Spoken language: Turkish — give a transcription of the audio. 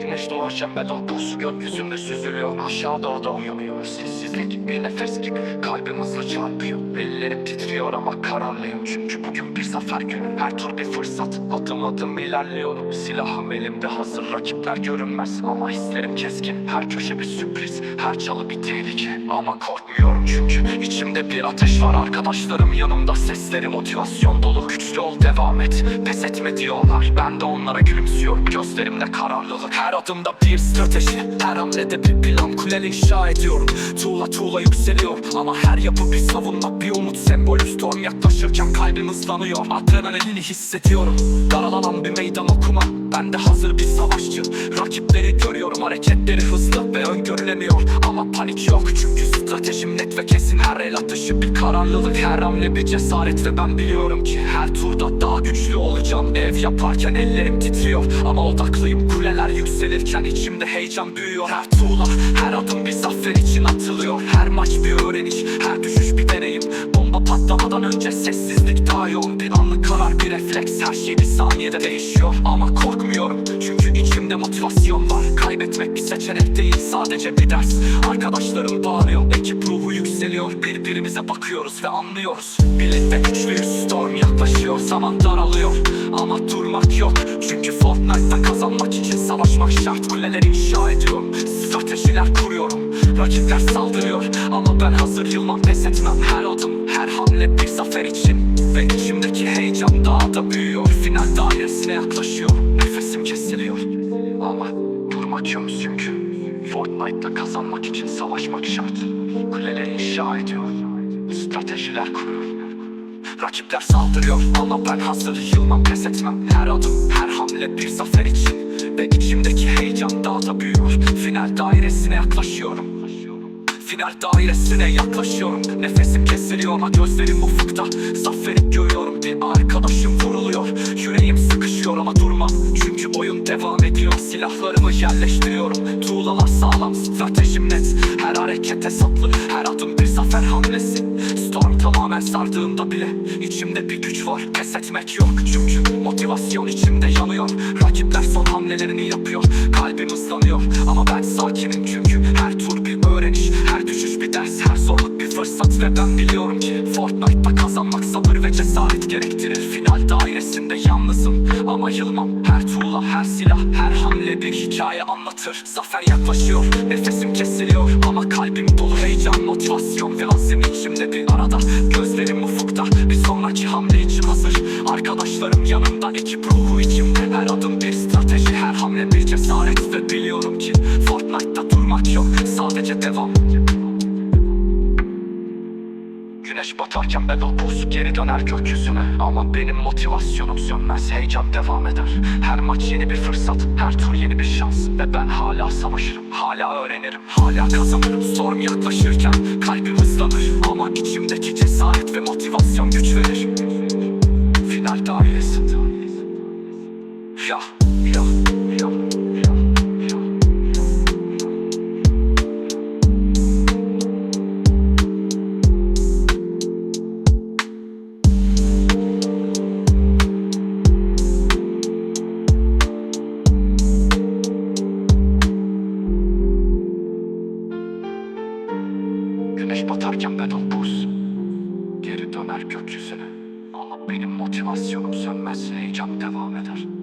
Güneş doğarken beton buz gökyüzünde süzülüyor. Aşağı doğru uyanıyor. Sessizlik bir nefes gibi. Kalbim hızlı çarpıyor. Ellerim titriyor ama kararlıyım. Çünkü bugün bir zafer günü. Her tur bir fırsat. Adım adım ilerliyorum. Silahım elimde. Hazır Rakipler görünmez. Ama hislerim keskin. Her köşe bir sürpriz. Her çalı bir tehlike. Ama korkmuyorum çünkü içimde bir ateş var. Arkadaşlarım yanımda. Sesleri motivasyon dolu. Güçlü ol devam et. Pes etme diyorlar. Ben de onlara gülümsüyorum. Gözlerimde kararlılık. Her adımda bir strateji Her hamlede bir plan Kulel inşa ediyorum. Tuğla tuğla yükseliyor Ama her yapı bir savunma Bir umut sembolü. Storm yaklaşırken kalbim hızlanıyor Adrenalini hissediyorum. Daralanan bir meydan okuma Ben de hazır bir savaşçı. Rakipleri görüyorum Hareketleri hızlı ve öngörülemiyor. Ama panik yok çünkü stratejim net ve kesin. Her el atışı bir kararlılık Her hamle bir cesaret. Ve ben biliyorum ki Her turda daha güçlü olacağım. Ev yaparken ellerim titriyor. Ama odaklıyım kuleler yükselirken içimde heyecan büyüyor. Her tuğla her adım bir zafer için atılıyor. Her maç bir öğreniş her düşüş bir deneyim. Bomba patlamadan önce sessizlik daha yoğun. Bir refleks her şey bir saniyede değişiyor. Ama korkmuyorum çünkü içimde motivasyon var. Kaybetmek bir seçenek değil sadece bir ders. Arkadaşlarım bağırıyor ekip ruhu yükseliyor. Birbirimize bakıyoruz ve anlıyoruz. Birlikte güçlüyüz storm yaklaşıyor Zaman daralıyor. Ama durmak yok Çünkü Fortnite'da kazanmak için savaşmak şart. Kuleler inşa ediyorum stratejiler kuruyorum Rakipler saldırıyor. Ama ben hazır yılmam pes etmem. Her adım her hamle bir zafer için. Ve içimdeki heyecan daha da büyüyor. Final dairesine yaklaşıyorum Nefesim kesiliyor. Ama durmak çünkü Fortnite'da kazanmak için savaşmak şart. Kuleler inşa ediyor. Stratejiler kuruyor. Rakipler saldırıyor. Ama ben hazır yılmam pes etmem. Her adım her hamle bir zafer için. Ve içimdeki heyecan daha da büyüyor. Final dairesine yaklaşıyorum Final dairesine yaklaşıyorum. Nefesim kesiliyor ama gözlerim ufukta. Zaferi görüyorum bir arkadaşım vuruluyor. Yüreğim sıkışıyor ama durmam. Çünkü oyun devam ediyor. Silahlarımı yerleştiriyorum. Tuğlalar sağlam stratejim net. Her hareket hesaplı her adım bir zafer hamlesi. Storm tamamen sardığımda bile içimde bir güç var. Pes etmek yok. Çünkü motivasyon içimde yanıyor. Rakipler son hamlelerini yapıyor. Kalbim ıslanıyor ama ben sakinim. Çünkü Her tur düşüş bir ders. Her zorluk bir fırsat. Ve ben biliyorum ki? Fortnite'da kazanmak sabır ve cesaret gerektirir. Final dairesinde yalnızım ama yılmam. Her tuğla her silah her hamle bir hikaye anlatır. Zafer yaklaşıyor nefesim kesiliyor ama kalbim dolu. Heyecan motivasyon ve azim içimde bir arada. Gözlerim ufukta bir sonraki hamle için hazır. Arkadaşlarım yanımda ekip ruhu içimde. Her adım bir strateji her hamle bir cesaret. Ve biliyorum ki Fortnite'da durmak yok sadece devam. Güneş batarken o buz geri döner gökyüzüne. Ama benim motivasyonum sönmez heyecan devam eder. Her maç yeni bir fırsat her tur yeni bir şans. Ve ben hala savaşırım hala öğrenirim hala kazanırım. Storm yaklaşırken kalbim hızlanır. Ama içimdeki cesaret ve motivasyon güç verir. Final dairesinde Güneş batarken ben o buz. Geri döner gökyüzüne. Ama benim motivasyonum sönmez Heyecan devam eder